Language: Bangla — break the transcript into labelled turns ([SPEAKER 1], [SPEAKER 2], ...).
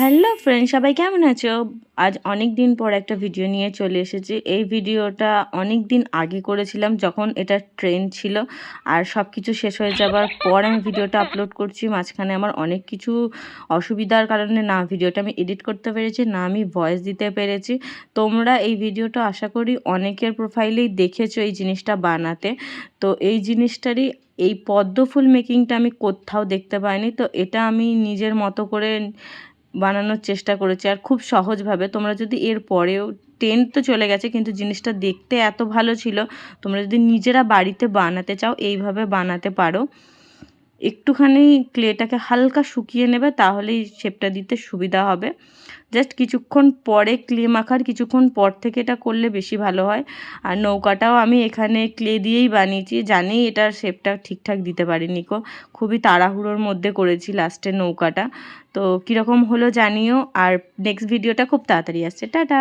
[SPEAKER 1] হ্যালো ফ্রেন্ড, সবাই কেমন আছো? আজ অনেক দিন পর একটা ভিডিও নিয়ে চলে এসেছি। এই ভিডিওটা অনেক দিন আগে করেছিলাম যখন এটা ট্রেন ছিল আর সব কিছু শেষ হয়ে যাবার পর আমি ভিডিওটা আপলোড করছি। মাঝখানে আমার অনেক কিছু অসুবিধার কারণে না ভিডিওটা আমি এডিট করতে পেরেছি, না আমি ভয়েস দিতে পেরেছি। তোমরা এই ভিডিওটা আশা করি অনেকের প্রোফাইলেই দেখেছ এই জিনিসটা বানাতে। তো এই জিনিসটারই এই পদ্ম ফুল মেকিংটা আমি কোথাও দেখতে পাইনি। তো এটা আমি নিজের মতো করে বানানোর চেষ্টা করেছি। আর খুব সহজভাবে তোমরা যদি এর পরেও টেন তো চলে গেছে, কিন্তু জিনিসটা দেখতে এত ভালো ছিল, তোমরা যদি নিজেরা বাড়িতে বানাতে চাও, এইভাবে বানাতে পারো। একটুখানি ক্লেটাকে হালকা শুকিয়ে নেবে, তাহলেই শেপটা দিতে সুবিধা হবে। জাস্ট কিছুক্ষণ পরে ক্লে মাখার কিছুক্ষণ পর থেকে এটা করলে বেশি ভালো হয়। আর নৌকাটাও আমি এখানে ক্লে দিয়েই বানিয়েছি, জানি এটার শেপটা ঠিকঠাক দিতে পারিনি কো খুবই তাড়াহুড়োর মধ্যে করেছি লাস্টে নৌকাটা। তো কীরকম হলো জানিও, আর নেক্সট ভিডিওটা খুব তাড়াতাড়ি আসছে। টাটা!